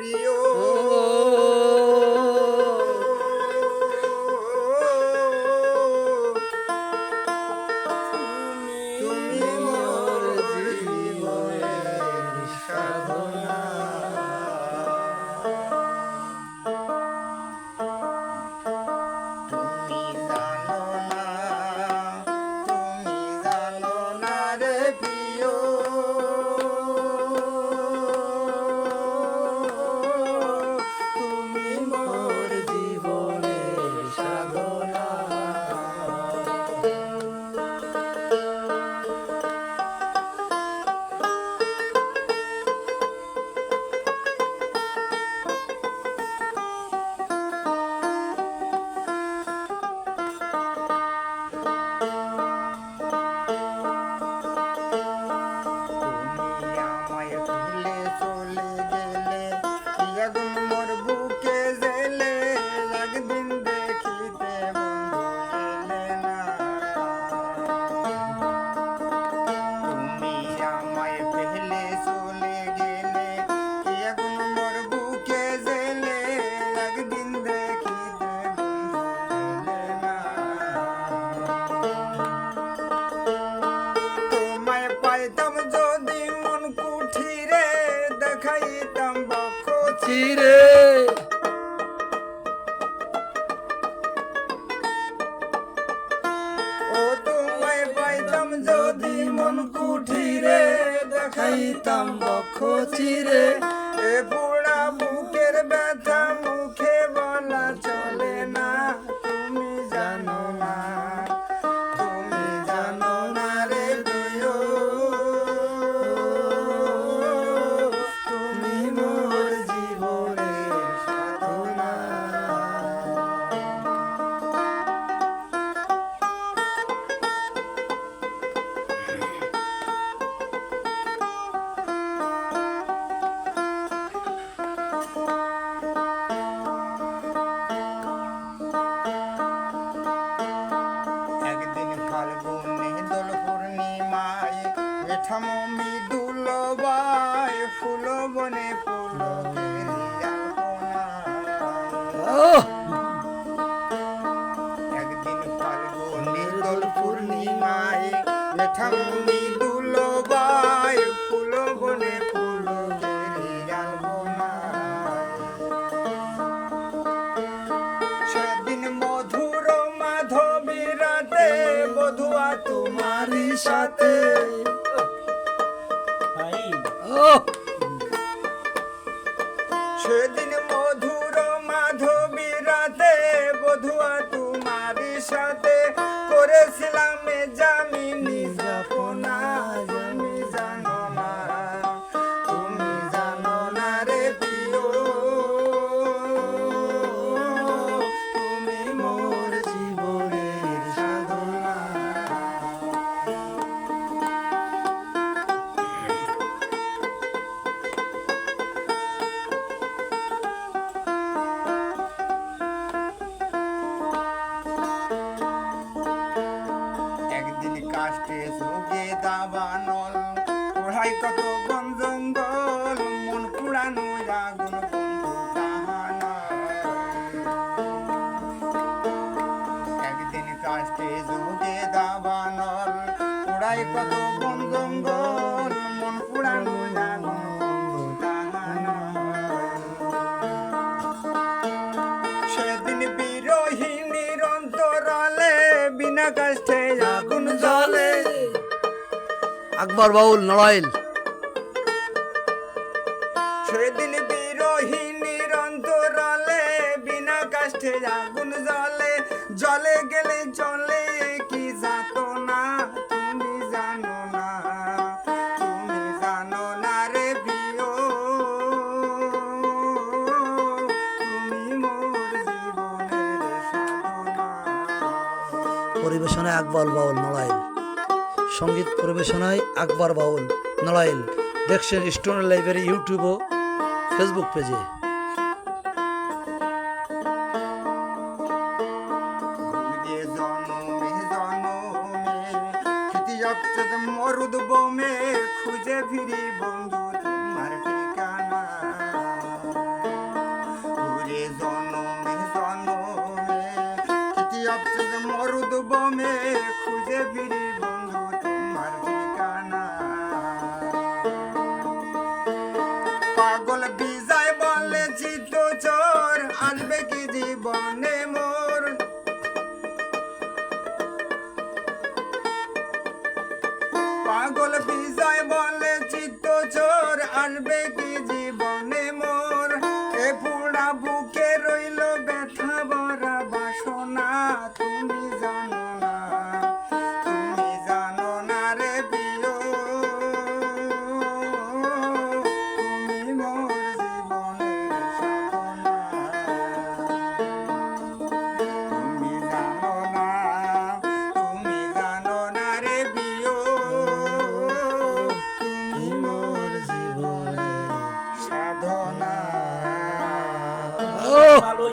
প্রিয় বক্ষ রে। ও তোমায় পাইতাম যদি মন কুঠিরে, দেখাইতাম বক্ষ চিরে এ বুড়া বুকের ব্যথা মেঠাম মৃদুল বাই ফুল সেদিন মধুর মাধবী রাতে বধুয়া তোমারই সাথে ওহ কাষ্টে যোগে দাবানল পোড়াই কত আকবর বাউল নড়াইল। সেদিন বিরোহিণীর অন্তরালে বিনা কাষ্টে আগুন জ্বলে জলে গেলে জলে কি যাত না তুমি জানো না তুমি জানো না রে প্রিয়। তুমি মোর জীবনের সাধনা। পরিবেশনায় আকবর বাউল নড়াইল। সংগীত পরিবেশনায় আকবর বাউল, নড়াইল, দেখছেন স্টোনের লাইব্রেরি ইউটিউব ও ফেসবুক পেজে। মরুদ বোমে, খুঁজে ফিরি বন্ধু ফিরি বন্ধু তোমার ঠিকানা। পাগল বিজয় বলে চিত্ত চোর, আসবে কি জীবনে মোর? পাগল বিজয় বলে চিত্ত চোর, আসবে কি জীবনে মোর?